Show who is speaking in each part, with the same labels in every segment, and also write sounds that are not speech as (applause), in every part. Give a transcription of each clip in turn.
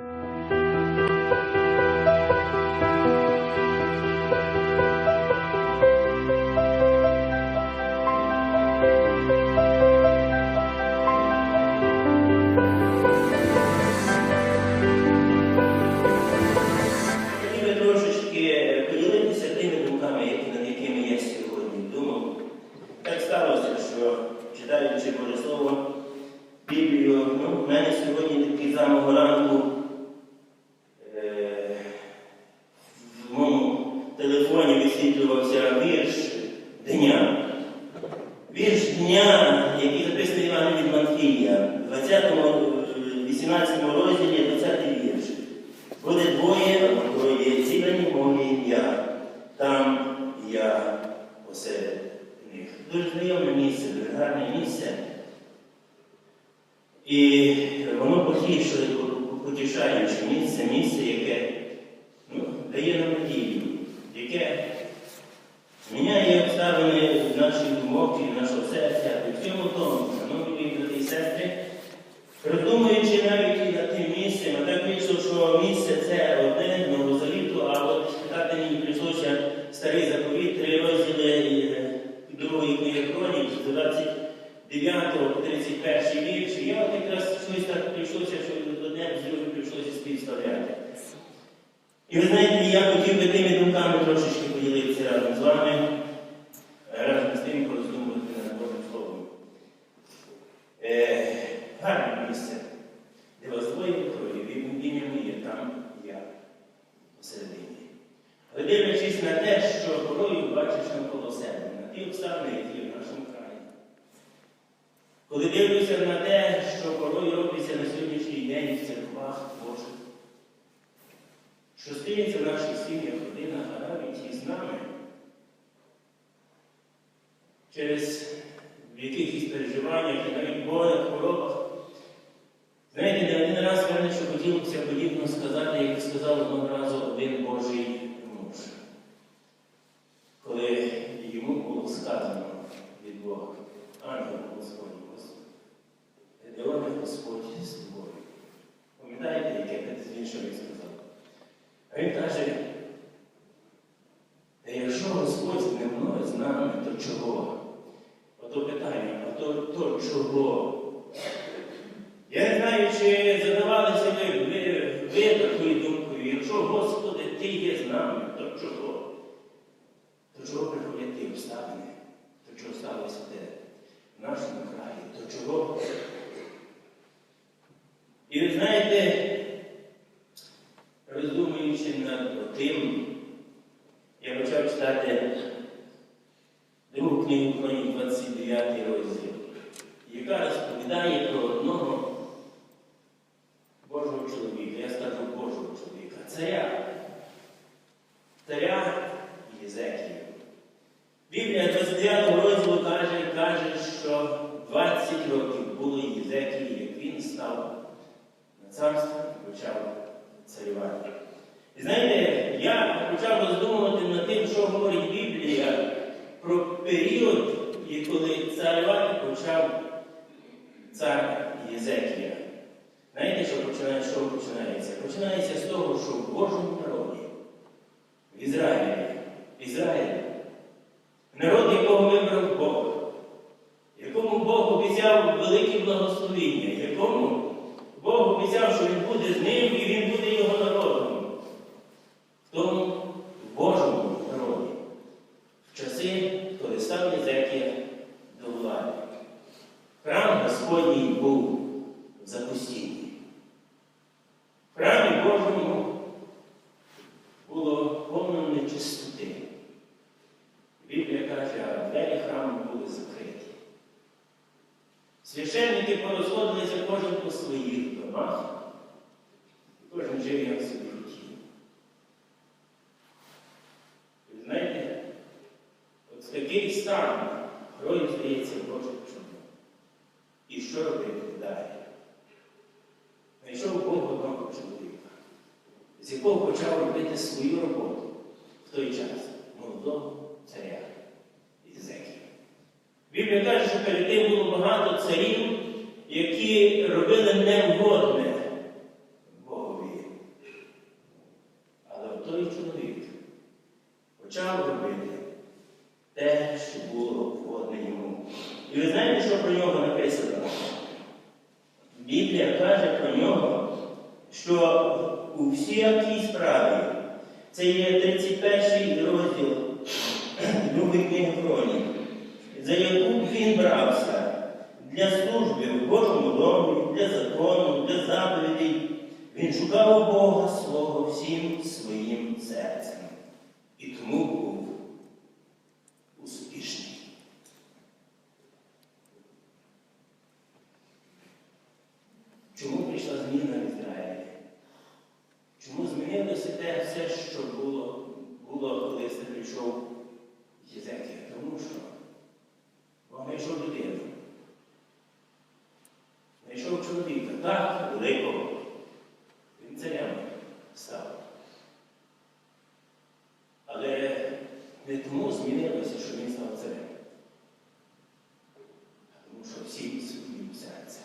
Speaker 1: thank you І воно потішує, потішаюче місце, місце, яке ну, дає нам надію, яке міняє обставини нашої думок і нашого серця. І в цьому тому, шановні брати і сестри, придумуючи навіть на тим місцем, а так вийшло, що місце це одне новозавіту, а от читати мені прийшлося старий заповіт, три розділи другої книги хронік, 20. 9-31 вірш. Я от якраз щось так прийшлося, що одне з другим прийшлося співставляти. І ви знаєте, я хотів би тими думками трошечки поділитися разом з вами, е, разом з тим, роздумувати над Божим Словом. Е, гарне місце, де вас двоє троє, відміння моє, там я посередині. Але дивлячись на те, що порою бачиш навколо себе, на ті обставини, коли дивлюся на те, що порою робиться на сьогоднішній день в церквах Божих, що стається в наших сім'ях, родинах, а навіть із нами, через якихось переживаннях і навіть болях, хворобах. Знаєте, не один раз мене, що хотілося подібно сказати, як сказав одного разу один Божий муж. Коли йому було сказано від Бога, ангел Господь, Господь, де он Господь з тобою. Пам'ятаєте, яке він що він сказав? А він каже, «Та якщо Господь не мною з нами, то чого? Ото питання, а то, то чого? Я не знаю, чи задавалися ви, ви, ви такою думкою, якщо, Господи, Ти є з нами, то чого? То чого приходять ті обставини? То чого сталося те в нашому краї? То чого? І ви знаєте, роздумуючи над тим, я почав читати другу книгу Хронік 29 розділ, яка розповідає про одного Божого чоловіка, я скажу Божого чоловіка, царя, царя Єзекія. Біблія 29 розділу каже, каже, що 20 років було Єзекії, як він став на царство і почав царювати. І знаєте, я почав роздумувати над тим, що говорить Біблія про період, коли царювати почав цар Єзекія. Знаєте, що починає, що починається? Починається з того, що в Божому народі, в Ізраїлі, в Ізраїлі, народ, якого вибрав Бог, якому Бог обіцяв велике благословіння, якому Бог обіцяв, що він буде з ним і він буде його народом. В тому в Божому народі, в часи, коли став Єзекія до влади. Храм Господній був в запустінні. В храмі Божому було повно нечистоти. Біблія каже, а двері храму були закриті. Священники порозходилися кожен по своїх домах, і кожен жив як собі хотів. Ви знаєте, от в такий стан герою здається Боже чудо. І що робити далі? Знайшов Бог одного чоловіка, з якого почав робити свою роботу в той час молодого царя Ізекія. Біблія каже, що перед тим було багато царів, які робили невгодне Богові. І ви знаєте, що про нього написано? Біблія каже про нього, що у всякій справі, це є 31 розділ другої книги Хронік, за яку він брався для служби в Божому домі, для закону, для заповідей, він шукав Бога свого всім своїм серцем. І тому був успішний. Чому прийшла зміна змінилося те все, що було, було коли це прийшов Єзекія? Тому що Бог знайшов людину. Знайшов чоловіка, так великого. Він царем став. Але не тому змінилося, що він став царем. А тому що всі своїм серцем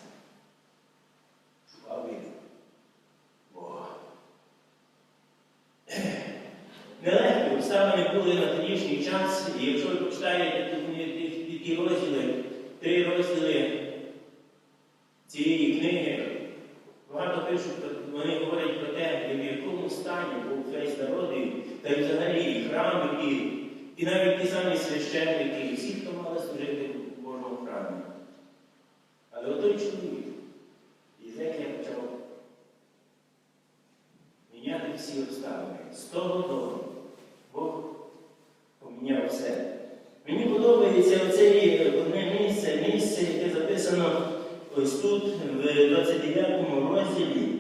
Speaker 1: шукав він Бога. Нелегкі обставини були на тодішній час, і якщо ви почитаєте тут ті- ті- ті розділи, три розділи цієї книги, багато пишуть, про- вони говорять про те, в якому стані був весь народ, і- та й взагалі і храм, і, і навіть ті самі священники, і всі, хто мали служити в Божому храмі. Але отой чоловік, Єзекія почав міняти всі обставини. З того дому Бог поміняв все. Мені подобається оце одне місце, місце, яке записано ось тут, в 29 розділі,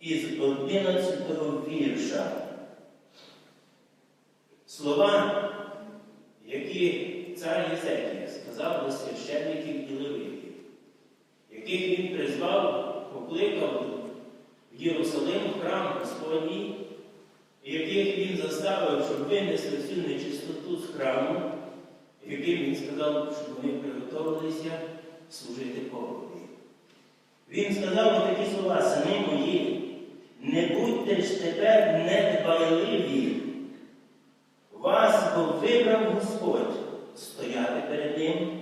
Speaker 1: із 11 вірша. Слова, які цар Єзекія сказав до священників і левитів, яких він призвав, покликав в Єрусалим храм Господній, яких він заставив, щоб винесли всю нечистоту з храму, яким він сказав, щоб вони приготувалися служити Богові. Він сказав такі слова, сини мої, не будьте ж тепер недбайливі. Вас бо вибрав Господь стояти перед Ним,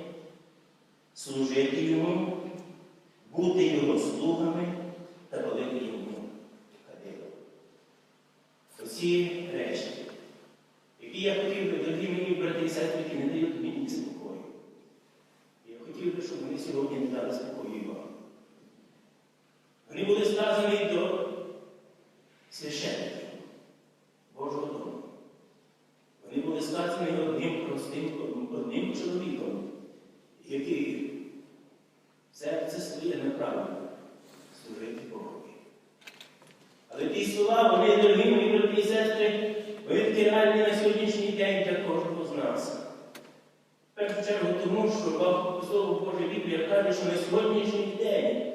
Speaker 1: служити Йому, бути Його слугами та великим Йому кадило. Оці речі, які я хотів би, дорогі мені брати і сестри, які не дають мені спокою. Я хотів би, щоб вони сьогодні не дали спокою і вам. Вони були сказані до священників Божого дому. Вони були сказані одним простим, одним чоловіком, який серце своє неправильно служити Богові. Але ті слова, вони, дорогі мої брати і сестри, вони такі реальні на сьогоднішній день для кожного з нас. В першу чергу тому, що Слово Боже Біблія каже, що на сьогоднішній день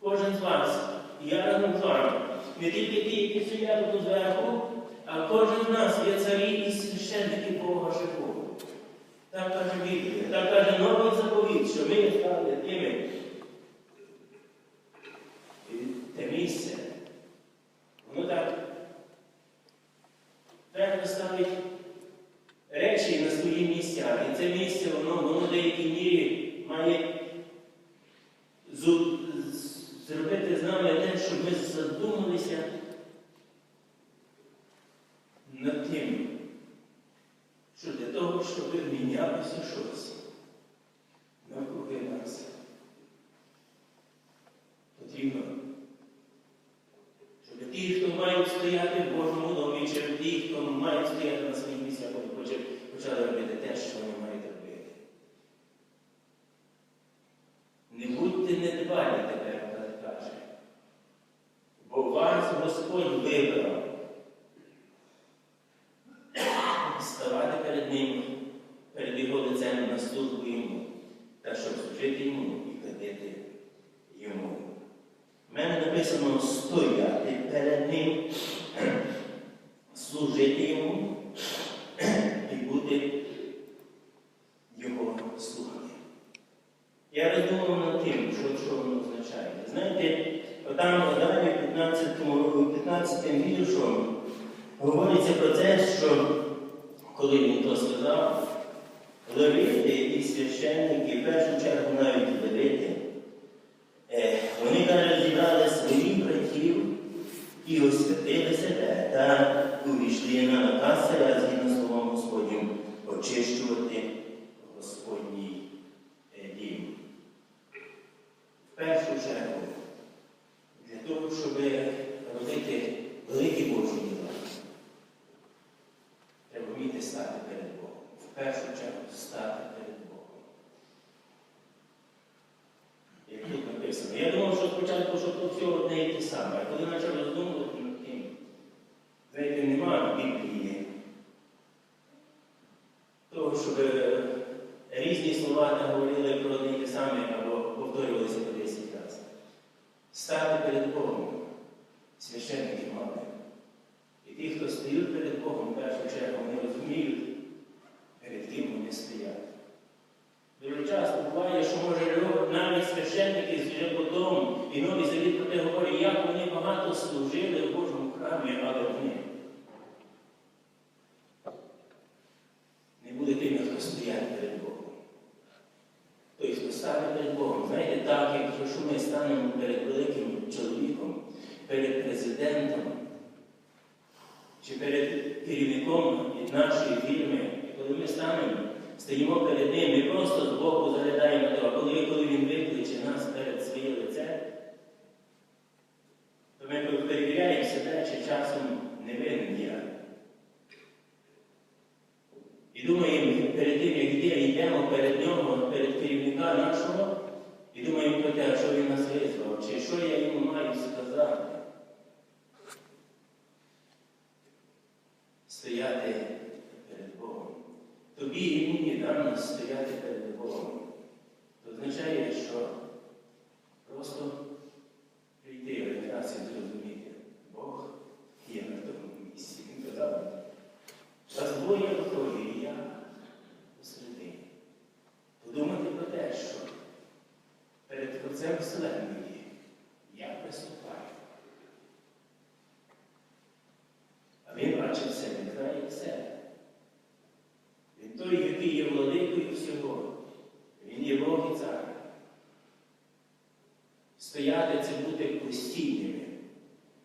Speaker 1: кожен з вас, я разом з вами, не тільки ті, які сидять тут зверху, а кожен з нас є царі і священники Бога живого. Так каже Біблія, так каже новий заповіт, що ми стали тими. tenéis і нові завіт про те говорять, як вони багато служили в Божому храмі, але вони не були тими, хто стоять перед Богом. Той, хто стане перед Богом, знаєте, так, якщо ми станемо перед великим чоловіком, перед президентом чи перед керівником нашої фірми, коли ми станемо, стоїмо перед ним, ми просто з боку заглядаємо на того, коли, коли він викличе нас перед своє лице, то ми перевіряємо себе, чи часом не винен я. І думаємо, перед тим, як йде, йдемо перед нього, перед керівника нашого, і думаємо про те, що він нас визвав, чи що я йому маю сказати. Стояти перед Богом. Тобі і мені дано стояти перед Богом. Це означає, що просто прийти один раз і зрозуміти, Бог є на тому місці. Він казав, вас двоє готові, і я посередині. Подумати про те, що перед Творцем Вселенної я приступаю. А він бачить все, він знає все. Він той, який є владикою всього. Він є Бог і цар. Стояти це бути постійними.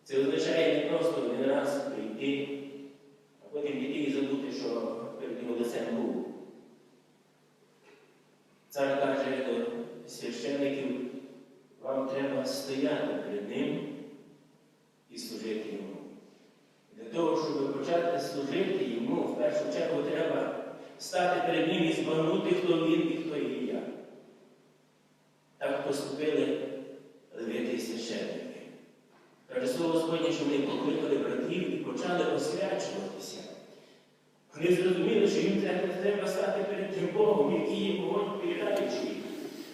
Speaker 1: Це означає не просто один раз прийти, а потім піти і забути, що перед його лицем був. Цар каже до священиків, вам треба стояти перед ним і служити йому. Для того, щоб почати служити йому, в першу чергу треба стати перед ним і збагнути, хто він і хто є я. Так поступили левити і священники. Каже слово Господнє, що вони покликали братів і почали освячуватися. Вони зрозуміли, що їм треба, стати перед тим Богом, який є вогонь передаючий.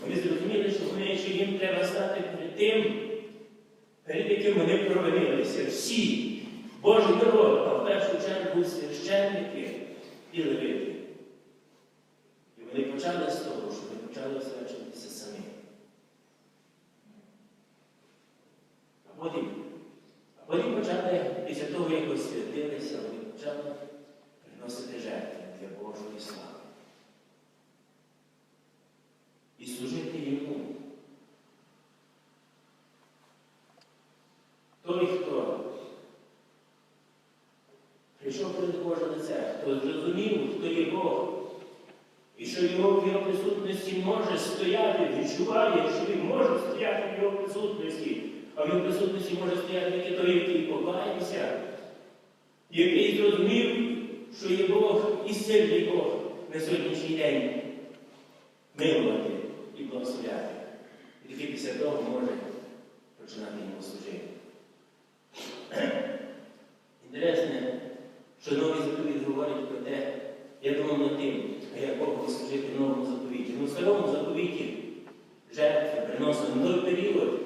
Speaker 1: Вони зрозуміли, що вони, що їм треба стати перед тим, перед яким вони провинилися. Всі. Божий народ, першу чергу священники і левити. І вони почали з того, що вони почали освячуватися самі. А потім, а потім почали, після того, як освятилися, вони почали приносити жертви для Божої слави. І служити йому. Той, хто прийшов перед Боже лице, хто зрозумів, хто є Бог, і що його в його присутності може стояти, відчуває, що він може стояти в його присутності, а в його присутності може стояти тільки той, який покаявся, який зрозумів, що є Бог і сильний Бог на сьогоднішній день милувати і благословляти. І тільки після того може починати йому служити. (clears throat) Інтересне, що новий заповіт говорить про те, я думав тим, а як Бог служити в новому заповіті. Ну, в старому заповіті жертви приносили той період,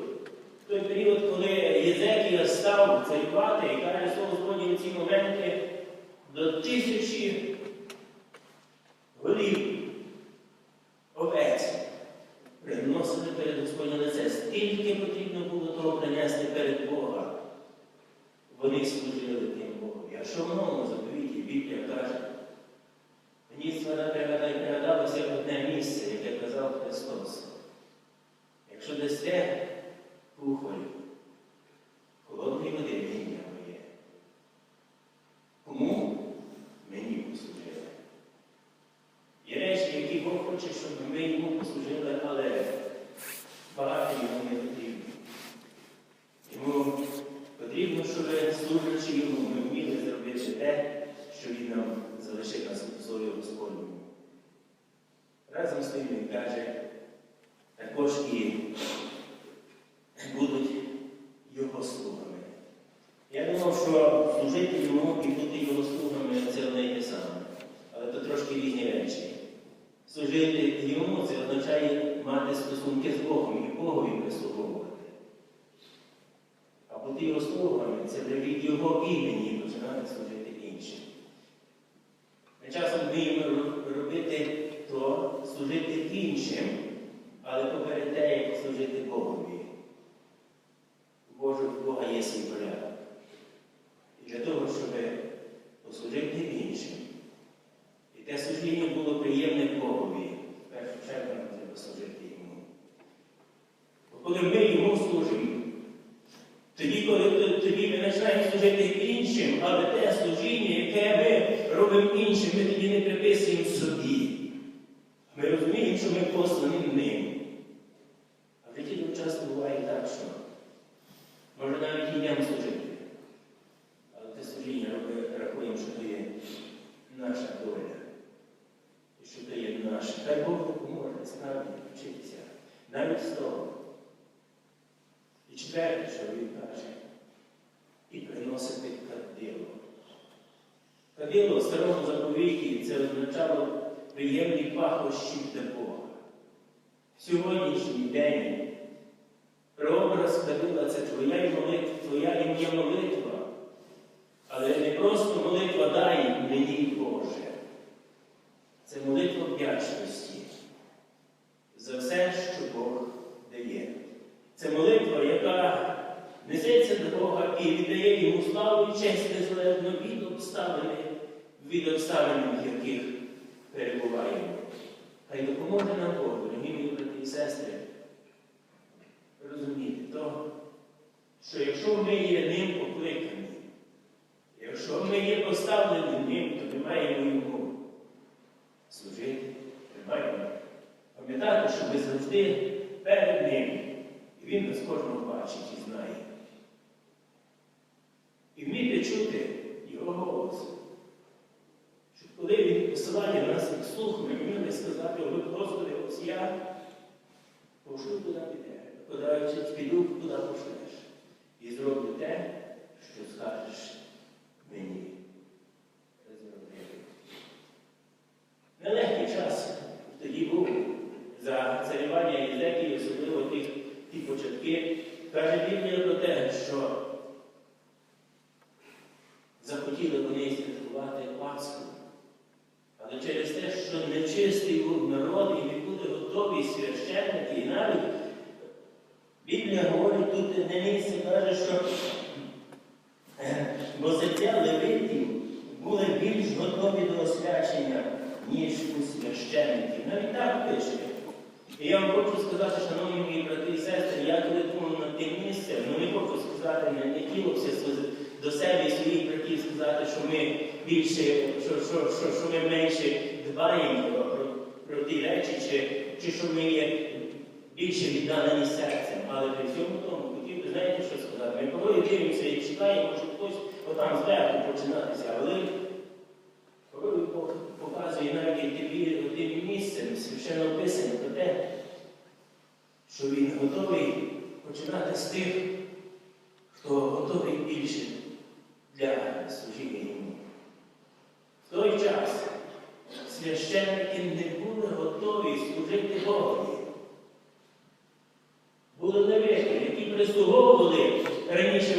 Speaker 1: той період, коли Єзекія став царювати і каже слово Господнє в ці моменти до тисячі голів овець приносили перед Господнє лице. Стільки потрібно було того принести перед Бога. Вони служили Якщо в новому заповіті Біблія каже, мені дійсно пригадає, пригадалося одне місце, яке казав Христос. Якщо дасте кухолю, холодної води віння моє, кому мені послужили? Є речі, які Бог хоче, щоб ми йому послужили, але багато йому не потрібно. Йому потрібно, щоб служачи йому, ми вміли зробити те, що він нам залишив нас у слові Господньому. Разом з тим він каже, також і будуть його слугами. Я думав, що служити йому і бути його слугами це одне і те саме. Різні речі. Служити йому це означає мати стосунки з Богом і Богові прислуговувати. А бути його слугами це вже від його імені починати служити іншим. Ми часом вміємо ро- робити то, служити іншим, але поперед те, як служити Богові. У Божого в Бога є свій порядок. І для того, щоб послужити іншим, і те служіння було приємне Богові, в першу чергу нам треба служити йому. Бо коли ми йому служимо, тоді, коли тоді ми починаємо служити іншим, але те служіння, яке ми робимо іншим, ми тоді не приписуємо собі. Ми розуміємо, що ми послані ним. А в житті дуже часто буває так, що може навіть йдемо служити. Але те служіння роби- рахуємо, що то є наша доля. І що то є наше. Хай Бог допоможе справді вчитися. Навіть того. І четверте, що він каже, і приносити кадило. Кадило в старому заповіті це означало приємні пахощі для Бога. В сьогоднішній день прообраз кадила це твоя молитва, твоя і моя молитва. Але не просто молитва дай мені Боже. Це молитва вдячності за все, що Бог дає. Це молитва, яка несеться до Бога і віддає йому славу і честь незалежно від обставин, від обставин, в яких перебуваємо. Хай допоможе нам Бог, дорогі мої брати і сестри, розуміти того, що якщо ми є ним покликані, якщо ми є поставлені ним, то ми маємо йому служити, ми маємо пам'ятати, що ми завжди перед ним. І він нас кожного бачить і знає. І вміти чути його голос. Щоб коли він посилає нас як слух, ми вміли сказати, о Господи, ось я пошлю куди піде, куди піду, куди пошлеш. І зроблю те, що скажеш мені. Зробити. Нелегкий час тоді був за царювання Єзекії, особливо тих, ті початки. Каже Біблія про те, що захотіли вони святкувати Пасху. Але через те, що нечистий був народ і не були готові священники, і навіть Біблія говорить тут не місце каже, що е, бо левитів були більш готові до освячення, ніж у священників. Навіть так пише. І я вам хочу сказати, шановні мої брати і сестри, я коли думав над тим місцем, ну не хочу сказати, не, не хотілося до себе і своїх братів сказати, що ми більше, що, що, що, що ми менше дбаємо про, про, про ті речі, чи, чи що ми є більше віддалені серцем. Але при всьому тому знаєте, що сказати? Ми коли дивимося і читаємо, що хтось отам зверху починатися, але коли показує навіть тим місцем священно описано про те, що він готовий починати з тих, хто готовий більше для служіння йому. В той час священники не були готові служити Богові.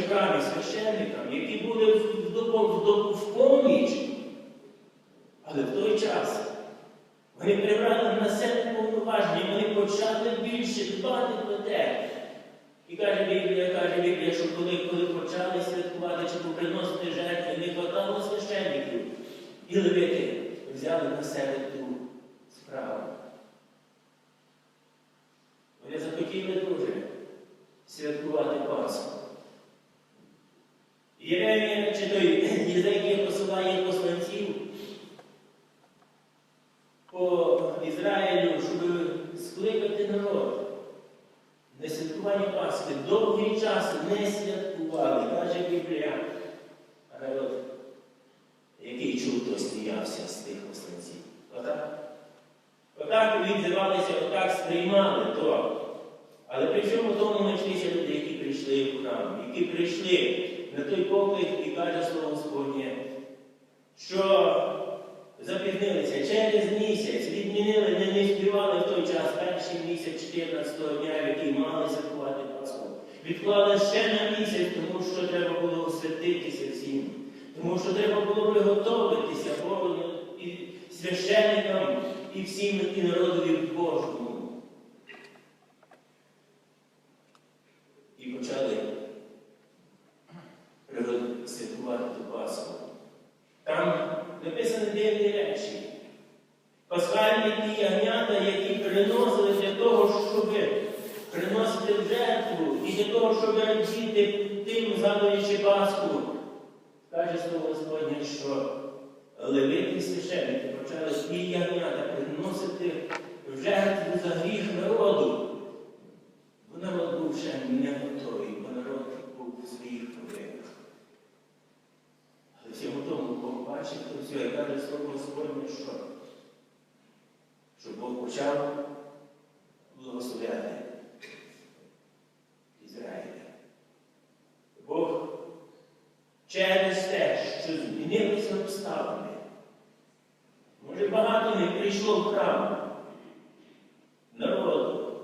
Speaker 1: В храмі священникам, які були в, допом- в, в поміч. Але в той час вони прибрали на себе повноваження, вони почали більше дбати про те. І каже Біблія, каже Біблія, що коли, коли почали святкувати чи поприносити жертви, не хватало священників. І левити взяли на себе ту справу. Вони захотіли дуже святкувати Пасху. Єремія, чи той Єзекія посилає посланців по Ізраїлю, щоб скликати народ. На святкування Пасхи довгий час не святкували, каже Біблія. А народ, який чув, той сміявся з тих посланців. Отак. Отак відзивалися, отак сприймали то. Але при всьому тому знайшлися люди, які прийшли в храм, які прийшли на той поклик і каже слово Господнє, що запізнилися через місяць, відмінили, не, не співали в той час, перший місяць 14-го дня, в який мали святкувати Пасху. Відклали ще на місяць, тому що треба було освятитися всім. Тому що треба було приготуватися Богу і священникам, і всім, і народові Божому. І почали святкувати Пасху. Там написані дивні речі. Пасхальні ті ягнята, які приносили для того, щоб приносити в жертву і для того, щоб радіти тим, згадуючи Пасху. Каже слово Господнє, що левити священники почали ті ягнята приносити в жертву за гріх народу. Бо народ був ще не готовий, бо народ був у своїх проблемах. Але всьому тому Бог бачить то все і каже слово Господнє, що, що Бог почав благословляти Ізраїля. Бог через те, що змінилися обставини. Може, багато не прийшло в храм народу.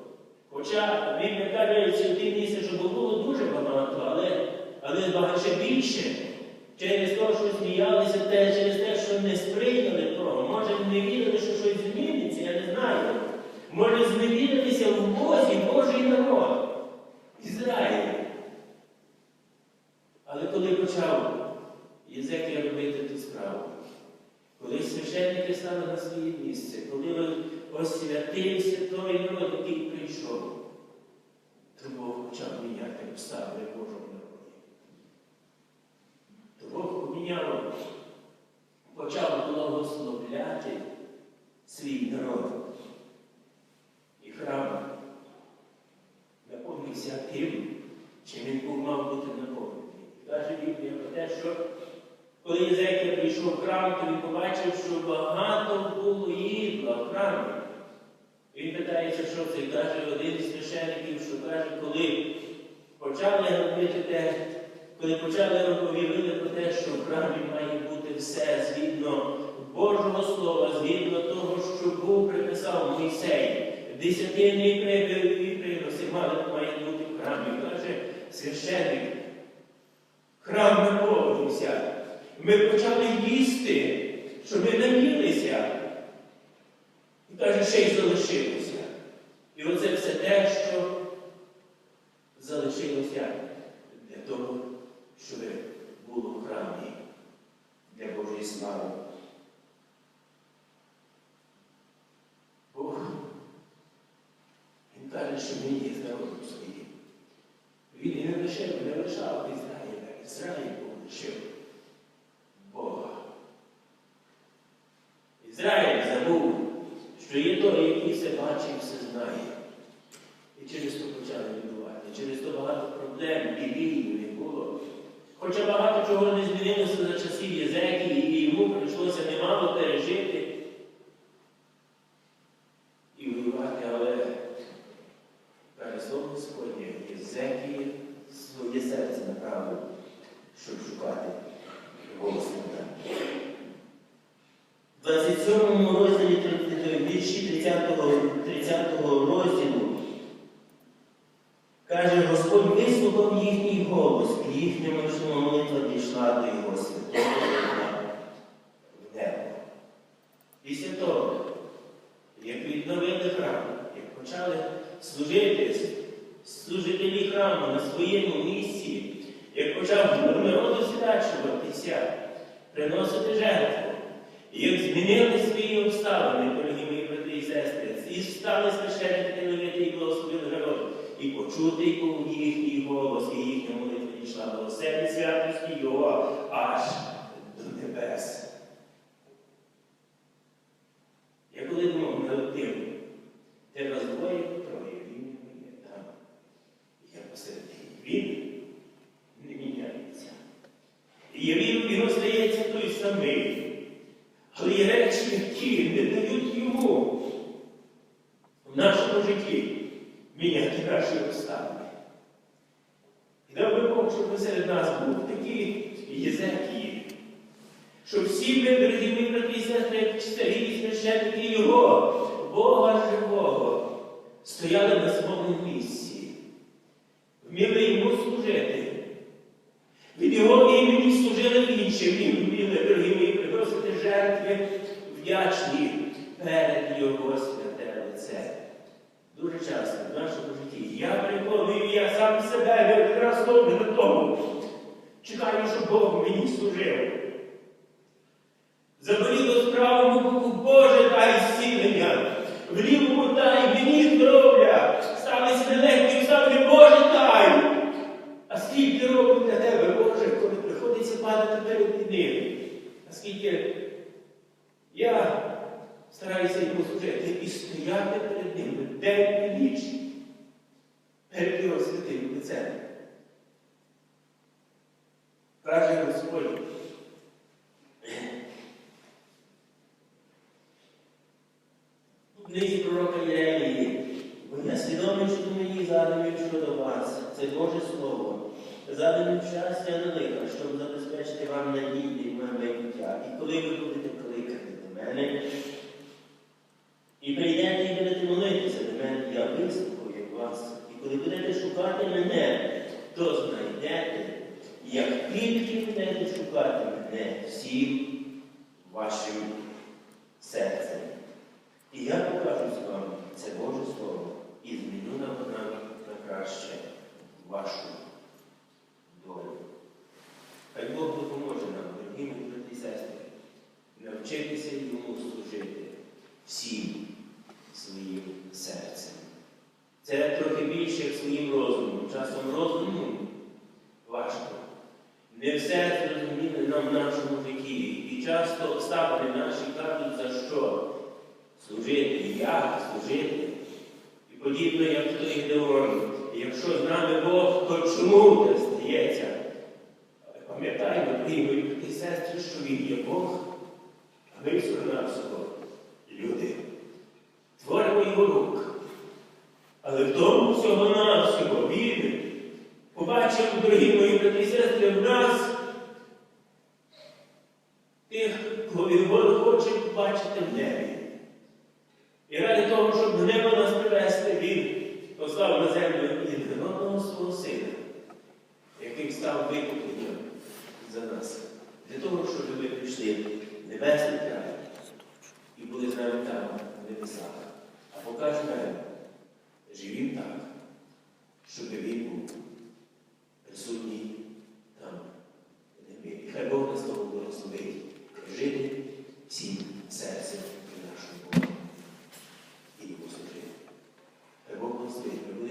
Speaker 1: Хоча Біблія каже, що в ті місця, що було дуже багато, але, але багато ще більше. Через те, що сміялися, те, через те, що не сприйняли того. Може, не вірили, що щось зміниться, я не знаю. Може, зневірилися в Бозі Божий народ. Ізраїль. Але коли почав Єзекія робити ту справу, коли священники стали на своє місце, коли освятився той народ, який прийшов, то Бог почав міняти обставини Божого народу. То Бог поміняв, почав благословляти свій народ. І храм наповнився тим, чим він був мав бути наповнений. Каже Біблія про те, що коли Єзекія прийшов в храм, то він побачив, що багато було їдла в храмі. Він питається, що це каже один із священиків, що каже, коли почали робити те, коли почали розповіли про те, що в храмі має бути все згідно Божого Слова, згідно того, що Приписав Мойсей, десятини прибив і приноси має бути в храмі. Каже священик, храм наповнився. Ми почали їсти, щоб ми наїлися. І каже, ще й залишилося. Coach і почути його їхній голос, і їхня молитва дійшла до оселі святості його аж до небес. Я коли думав над тим, де вас двоє троє, він не є там. Я посередині. Він не міняється. І я вірю, він остається той самий. Але є речі, які не дають йому в нашому житті міняти наші обставини. І дав би Бог, щоб серед нас був такий Єзекії, щоб всі ми, дорогі мої брати і сестри, як старі і священники Його, Бога живого, стояли на своєму місці, вміли йому служити. Від його імені служили іншим, і вміли, дорогі мої, приносити жертви вдячні Його святе лице. Дуже часто в нашому житті я переконую, я сам себе раз на тому. Чекаю, щоб Бог мені служив. Заболіло said, шукати мене всім вашим серцем. І я покажу з вами це Боже Слово і зміню нам на краще вашу долю. Хай Бог допоможе нам, дорогі брати і сестри, навчитися йому служити всім своїм серцем. Це трохи більше як своїм розумом. Часом розумом важко. Не все зрозуміли нам в нашому житті. І часто обставини наші кажуть, за що служити, як служити. І подібно, як той Гедеон. Якщо з нами Бог, то це пам'ятаємо, дорогі і сестри, що Він є Бог, а ми всього-навсього люди. Творимо його рук. Але в тому всього-навсього Він побачив, дорогі мої брати і сестри, в нас тих, кого він хоче бачити в небі. І ради того, щоб небо нас привести, він послав на землю єдинородного свого сина, який став викупленням за нас, для того, щоб ми прийшли в небесний край і були з нами там, в небесах. А покаже нам, живім так, щоб він був присутній там. І хай Бог нас того благословить жити всім серцем і нашим Богом і йому служити. Хай Бог благословить,